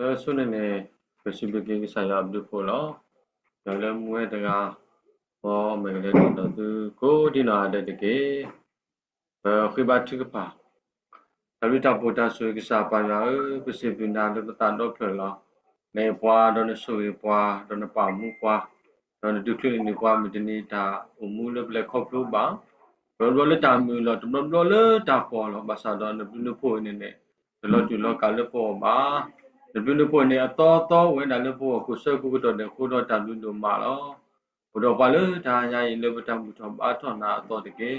အဲဆုနေနေပစီဘကေဆိုင်ရာဘဒဖိုလောရလမွေတကဟောမေလေတော်သူကိုဒီနာတဲ့တကေဘခိဘတ်ချကပါအရိတာပိုတာဆွေကစားပါရပစီပနာတတတော့ဖလောနေပွားတော့ဆွေပွားတော့ပါမှုပွားတော့ဒုက္ခနေပွားမတနေတာအမှုလဘလခေါပလို့ပါလောလောလတာမူလောတမလောလတာပေါ်လောဘာသာတော့နဘလူဖို့နေနေလောကျလောကလပေါ်ပါ နဘလူဖို့နေအတော်တော်ဝင်တယ်လို့ဖို့ကိုစကုကတော့နေခိုးတော့တာလူလူမာလောဘုတော့ပါလို့ဒါညာရင်လေဘတမှုတော့ဘာထောနာအတော်တကယ်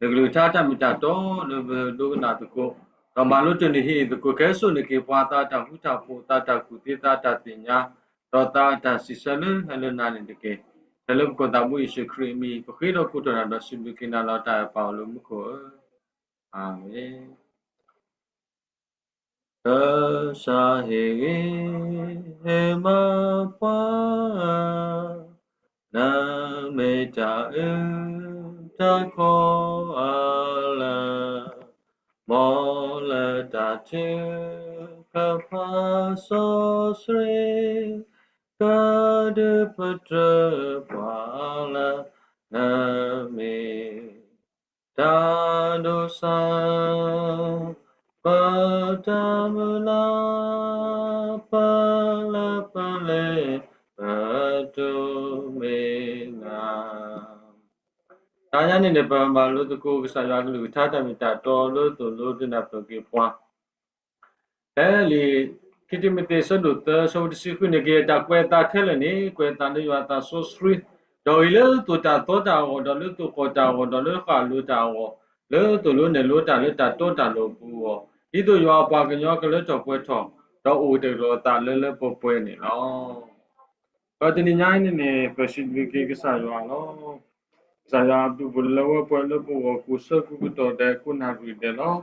လေကလူထားတမတတော့လေဒုကနာတကောတော့မလို့တနေဟိတကောကဲဆိုနေကေပွာတာတာဟုတာဖို့တာတာကုတေတာတာတင်ညာတော့တာတာစီဆလဟလနာနေတကယ်ဒါလို့ကိုတာမှုရှိခရီမီပခိတော့ကုတနာတော့ရှင်ဘကိနာလာတာပါလို့မကိုအာမင် sa he he ma pa na me ta e ta ko ala mo la ta che ka pa so sre ka de patra pa la na me ta do sa Patamula pala pale patumena ဒါညနေပမာလို့တကူကစားရကလူထားတမီတာတော်လို့တူလို့တနပကေပွားအဲလီကိတိမတေဆဒုတဆောဒစီခွနေကေတာကွဲတာခဲလနေကွဲတာနေရတာဆိုစရီဒေါ်လေတူတာတောတာဝဒေါ်လူတူကောတာဝဒေါ်လူခါလူတာဝလေတူလို့နေလို့တာလေတာတောတာလို့ဘူးဝ ဤတို့ရွာပါကညောကလေးတော့ပွဲထောတော့ဦးတေလို့တာလဲလဲပွဲပွဲနေလောပတနိညာနေနေပရှိဝိကေကစားရွာလောဆရာအတူဘလဝပွဲလို့ဘောကုစကုကတော့တဲ့ကုနာရီတယ်လော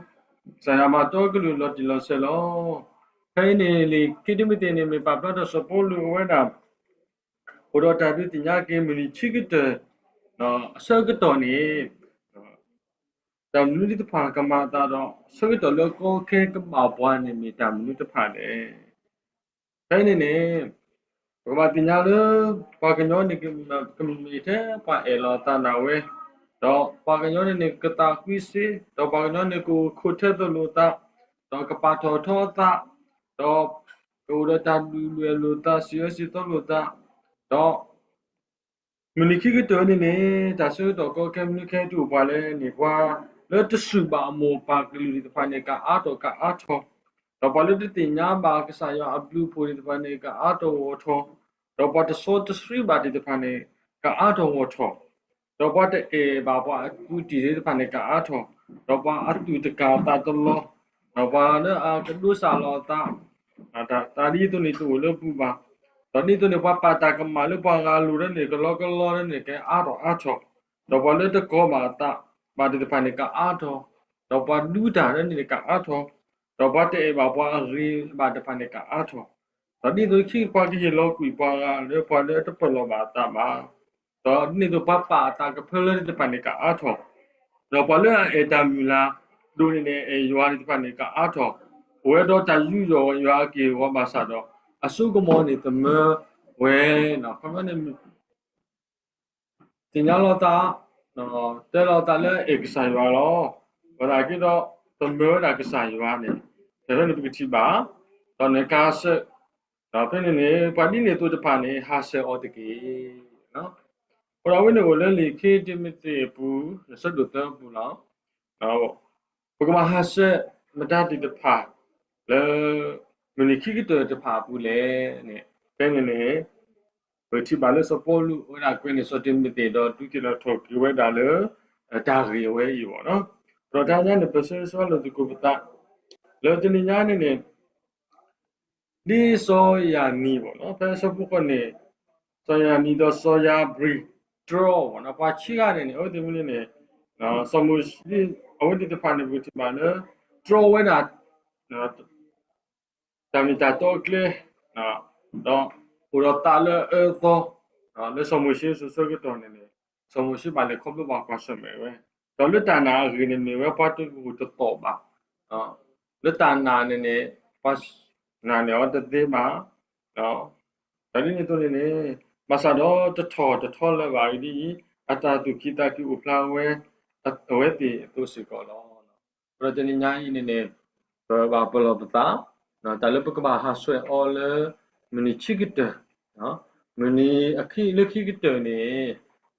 ဆရာမတော့ကလူလောတီလောဆဲလောခိုင်းနေလေကိတမတင်နေမပပတော့စပိုလူဝဲတာဟိုတော့တာပြတင်ညာကေမီချိကတဲ့နော်အစကတော့နေ တမလူတဖာကမာတာတော့ဆွေတော်လကိုခဲကမောပွားနေမိတမလူတဖာလေခိုင်းနေနေဘမတင်ညာလပါကညောနေကကမီတဲ့ပါအလောတာနာဝဲတော့ပါကညောနေကတာကွီစီတော့ပါကညောနေကိုခုထက်တလို့တာတော့ကပါထောထောတာတော့ကိုရတာလူလူလူတာစီစီတော့လို့တာတော့မနီခိကတော်နေနေတာဆိုတော့ကိုကမ္မနီကေတူပါလေနေကွာ le te suba mo pa kili te pane ka ato ka ato to pa le te nya ba ka sa ya ablu po te pane ka ato wo tho to pa te so te sri ba te pane ka ato wo tho to pa te e ba pa ku ti te pane ka ato to pa atu te ka ta to lo to pa le a ka du sa lo ta ta ta ri tu ni tu le pu ba to ni tu ni pa pa ta ka ma le pa ga lu re ni ka lo ka lo re ni ka ato ato to pa le te ko ba ta ပါတဖာနေကအထောတော့ပါလူတာနဲ့နေ ကအထောတော့ပါတဲ့ဘာပွားရီပါတဖာနေကအထောတော့ဒီတို့ခိပွားကြီးလောကွီပွားကလေပွားလေတပလောပါတာမှာတော့နေတို့ပပတာကဖလဲတဖာနေကအထောတော့ပါလေအတာမူလာဒိုနေနေအရွာတဖာနေကအထောဝဲတော့တယူရောရွာကေဝမဆာတော့အစုကမောနေတမဝဲနော်ခမနေတင်ရတော့တာ နော်တဲတော့တလည်းဧကဆိုင်ပါတော့ဘာသာကတော့သမောတာကဆိုင်ပါနေဒါလည်းဒီတိပါတော့နေကားစတော့ဖိနေနေပါတိနေတူတဖာနေဟာဆယ်အော်တကေနော်ပရဝိနေကိုလည်းလေခေတိမတိဘူးစဒုတပူလောနော်ပကမဟာဆယ်မတတိတဖာလေမနိခိကတတဖာဘူးလေနဲ့ဖိနေနေ ဘယ်တိပါလဲစပေါ်လူဟိုနာကွင်းနေစတင်မတေတော့တူတီလာထောက်ပြဝဲတာလေဒါရီဝဲယူပါနော်ပရိုဒါညာနေပစဆောလို့ဒီကိုပတာလောတနိညာနေနေဒီဆိုယာနီပေါ့နော်ဖဲစပုကနေဆိုယာနီတော့ဆိုယာဘရီဒရောနော်ပါချီကနေနေဟိုဒီမလေးနေနော်စမှုဒီအဝဒီတဖာနေဘူးတိပါနော်ဒရောဝဲတာနော်တမီတာတော့ကလေနော်တော့ Urotale ezo. Le somushi su su ke tone ne. Somushi ba le khobu ba kwa shme we. Do le ta na ri ne me we pa tu ku to to ba. Ah. Le ta na ne ne pa နာနေတော့တသေးမှာနော်ဒါဒီနေတော့နေမဆာတော့တထောတထောလည်းပါဒီအတာသူခိတာကိဥပလာဝဲအဝဲတီသူစီကောလောပရတနိညာဤနေနေဘာပလောပတာနော်တလပကဘာဟာဆွဲအော်လေမနီချိကတ နော်မနီအခီလခိကတနေ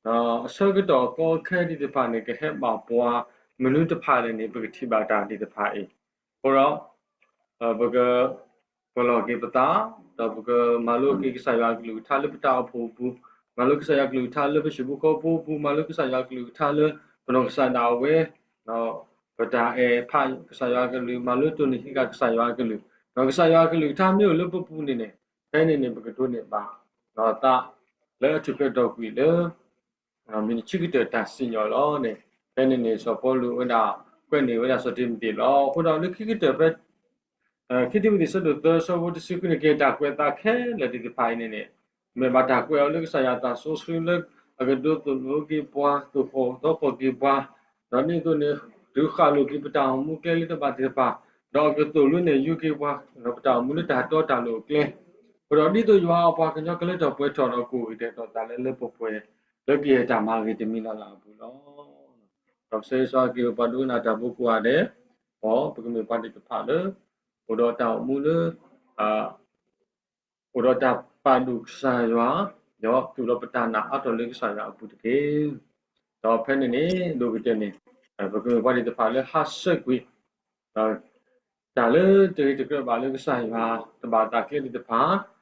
နော်အစကတော့ကောခဲဒီတဖာနေကဟဲ့ပါပွားမနုတဖာနေပကတိပါတာဒီတဖာအေဟောတော့ဘက kalau kita tak buka malu ke saya glu thalu pita phu phu malu ke saya glu thalu pe shibu ko phu phu malu ke saya glu thalu kono ke saya we no pada e pha ke saya glu malu tu ni ka ke saya glu no ke saya glu tha myo lu pu pu ni ne kai ni ni buka tu ni ba no ta le tu pe do kwi le no min chi ki ta sin yo lo ne kai ni ni so po lu na kwen ni we na so tim ti lo ko da lu ki ki ta pe အဲခိတိမဒီဆဒတဆောဘတ်စီကုနေကေတာကွေတာခဲလက်ဒီဖိုင်နေနေမေဘာတာကွေအလုကဆာယာတာဆိုစရင်လက်အကဒုတလူကီပွားတူဖို့တော့ဖို့ကီပွားဒါနေတော့နေဒုခလူကီပတာမူကဲလီတပါတေပါတော့ကတူလူနေယူကီပွားတော့ပတာမူလတာတော့တာလို့ကလဲ ဘရောဒီတော့ရွာပွားကညကလေးတော့ပွဲထော်တော့ကိုတဲ့တော့တာလဲလက်ပပွဲလက်ကီတာမာဂီတမီလာလာဘူးနော်တော့ဆေးစောကီပဒူနာတာဘုကွာတဲ့ဟောပကမေပါတိတဖာလေ Udota mulu uh Udota paduk saywa yo tu lo petana atau lagi saya abu deke to pen ni lo bite ni ba ko ba ni ta le ha se gwi ta ta le te te ko ba le sai ba ta ba ta ke ni ta pa ta le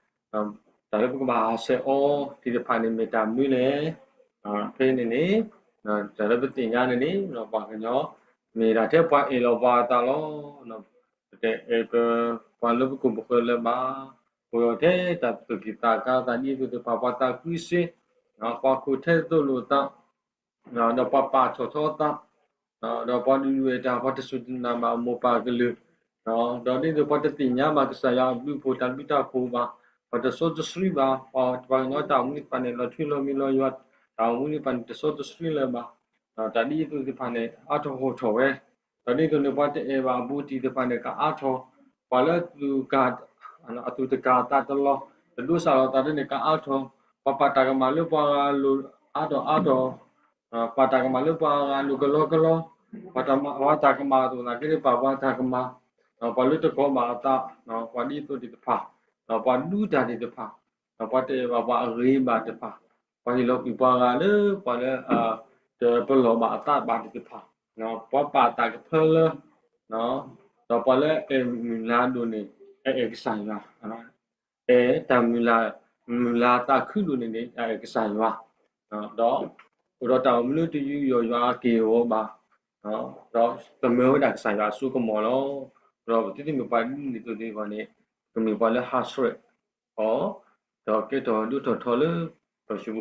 ko ba se o ti ta pa ni me ta mu le a pen ni ni na ta le ba ti nya ni ni no ba ka nyo me da te pa e lo ba ta lo no တဲ့အဲကဘာလို့ကိုဘခလမဘောတဲ့တပ်သူကိတာကာတနီသူပပတာကွိစေနော်ပခုထဲတို့လို့တာနော်တော့ပပချောချောတာနော်တော့ပဒီဝေတာပတဆုဒနာမမောပါကလူနော်တော့ဒီပတတိညာမကဆရာဘလူဖို့တန်ပိတာဖို့ပါပ တဆုဒစရီပါပပနော်တာမူပန်လောထီလိုမီလိုယတ်တာမူပန်တဆုဒစရီလပါနော်တဒီသူဒီဖာနေအထောဟောထောဝဲတနေ့ကနေ့ပတ်တဲ့ဘာဘူးတီတပန်ကအာထောဘာလသူကအနအတူတကာတတလောလူစားတော့တတဲ့ကအာထောပပတာကမလူပါလူအာတော့အာတော့ပတာကမလူပါလူကလောကလောပတာမဝတာကမတူနာကိပဝတာကမနော်ဘာလို့တကောမာတာနော်ဘာဒီတူဒီတဖာ နော်ဘာလူတာဒီတဖာနော်ဘာတဲ့ဘာဘာရေဘာတဖာဘာဒီလောကီပါကလေဘာလဲအာတဲ့ပလောမာတာဘာဒီတဖာ no papa ta ke phele no do pale e mula do ni e e sai wa no e ta mula mula ta khu do ni ni e sai wa no do တော့တောင်မလို့တယူရောရွာကေရောပါနော်တော့သမယောဒါဆိုင်ရာစုကမောလောတော့တိတိမပါနေတူဒီပါနေ ကမေပါလေဟာဆွဲဟောတော့ကေတော်ဒုထော်ထော်လေတော့ရှိဘ